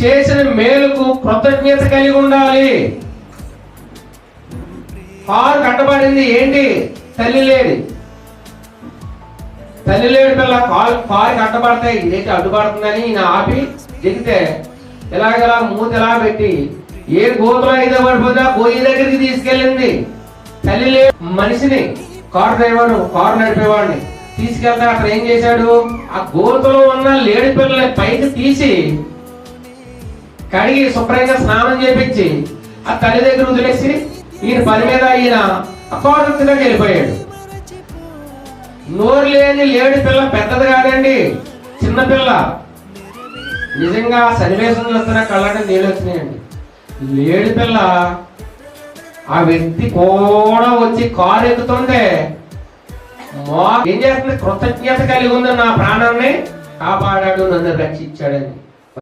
చేసిన మేలుకు కృతజ్ఞత కలిగి ఉండాలి. కారు కట్టబడింది ఏంటి? తల్లి లేడి తల్లి లేడి పిల్ల కాలు కారు కట్టబడతాయి ఇదేంటి అడ్డుపడుతుందని ఈయన ఆపి దిగితే ఇలాగలా మూత ఎలా పెట్టి ఏ గోతులో అయితే పడిపోతే ఆ గోయి దగ్గరికి తీసుకెళ్ళింది. తల్లి లే మనిషిని కారు డ్రైవర్ కారు నడిపేవాడిని తీసుకెళ్తే అక్కడ ఏం చేశాడు? ఆ గోతులో ఉన్న లేడి పిల్లని పైకి తీసి కడిగి శుభ్రంగా స్నానం చేపించి ఆ తల్లి దగ్గర వదిలేసి ఈయన పని మీద ఈయన అకారణంగా వెళ్ళిపోయాడు. నోరు లేని లేడి పిల్ల పెద్దది కాదండి చిన్నపిల్ల నిజంగా సన్నివేశం చూస్తున్న కళ్ళంటే నీళ్ళు వచ్చినాయండి. లేడి పిల్ల ఆ వ్యక్తి కూడా వచ్చి కారు ఎక్కుతుంటే మా ఏం చేస్తుంది? కృతజ్ఞత కలిగి ఉంది నా ప్రాణాన్ని. కాపాడాడు నన్ను రక్షించాడని.